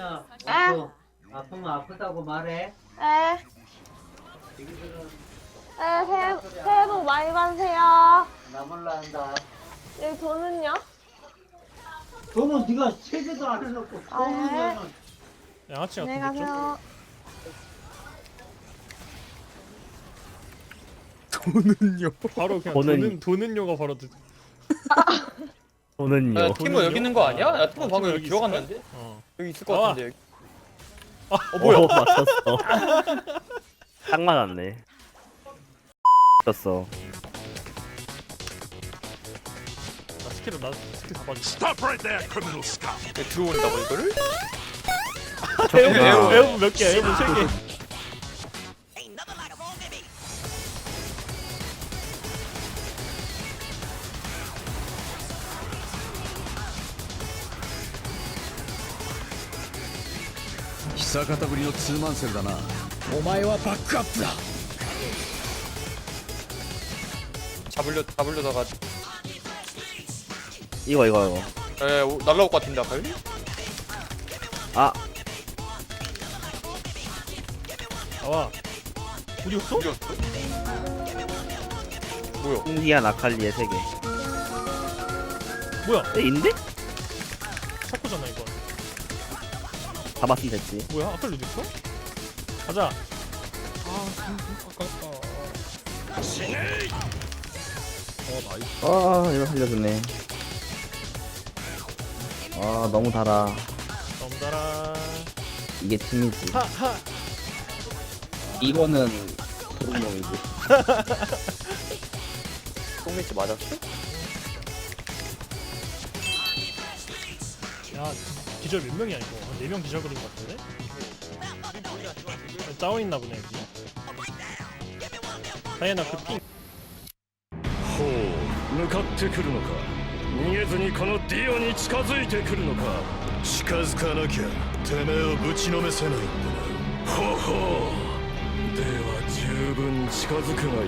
야, 아. 아프, 아프면 아프다고 말해. 에, 지금들은 에, 새해, 새해 복 많이 받으세요. 나 몰라 한다. 여기 돈은요? 돈은 네가 세개도 안 해놓고 아, 예. 돈은 양아치 안녕히 같은데 좀? 가세요. 돈은요? 바로 그냥 돈은- 돈은 돈은요가 바로 드... 돈은요? 야, 티모 여기 있는 거 아니야? 야, 티모 어, 방금 여기 들어갔는데? 어. 여기 있을 것 나와. 같은데. 여기. 어 뭐야? 맞췄어. 딱 맞았네. 맞췄어. 나 스킬을 나 스킬 다 빠졌어 Stop right there, criminal scum! 여기 들어온다고 이거를? 에어본. 에어본 몇 개야 에어본 세개 久方ぶりのツーマンセルだなお前はバックアップだ 잡으려 잡으려다가 이거 이거 이거. 에 오, 날라올 것 같은데 아까 여기? 아 나와 우리 없어? 이겼어? 뭐야? 인디안 아칼리의 세계. 뭐야 에 인데? 사코잖아 이거 잡았으면 됐지. 뭐야 아까 어디 있어? 가자 아 아깝다 아 이거 살려주네. 아 너무 달아. 너무 달아 이게 팀이지. 하하 이거는 도둑놈이지. 똥매치 맞았어? 야 기절 몇 명이야 이거 한 4명 기절 거린 것 같은데? 다운 있나 보네 여기 다이애나 그핑 ほう向かってくるのか逃げずにこのディオに近づいてくるのか近づかなきゃてめえをぶちのめせないんだなほうほうでは十分近づくがよい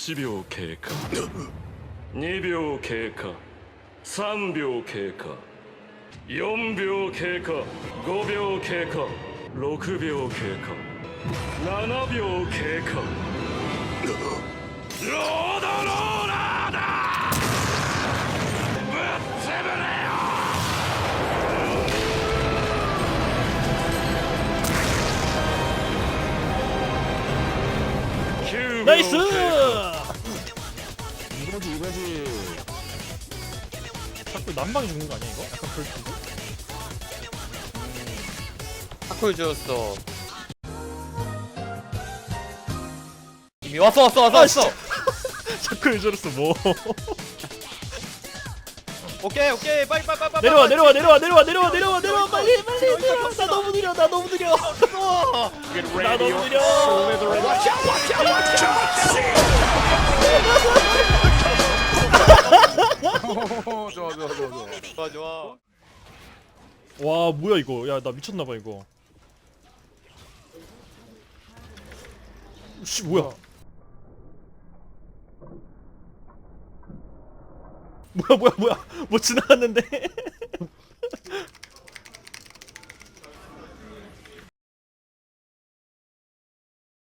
1秒経過2秒経過3秒経過4秒経過5秒経過6秒経過7秒経過ロードローラーだぶっ潰れよ9秒나 이거지 이거지. 자꾸 난방이 죽는 거 아니야 이거? 약간 그럴 텐데? 타코유즈였어. 이미 왔어 왔어 왔어 왔어. 자꾸 유저로서 뭐. 오케이 오케이. 빨리 빨리 빨리 빨리. 내려와 내려와 내려와 내려와 내려와 내려와 내려와 빨리. 빨리 내려와 나 너무 느려 나 너무 느려. 나 너무 느려 좋아 좋아. 와 뭐야 이거? 야 나 미쳤나봐 이거. 씨 뭐야? 뭐야 뭐야 뭐야? 뭐 지나갔는데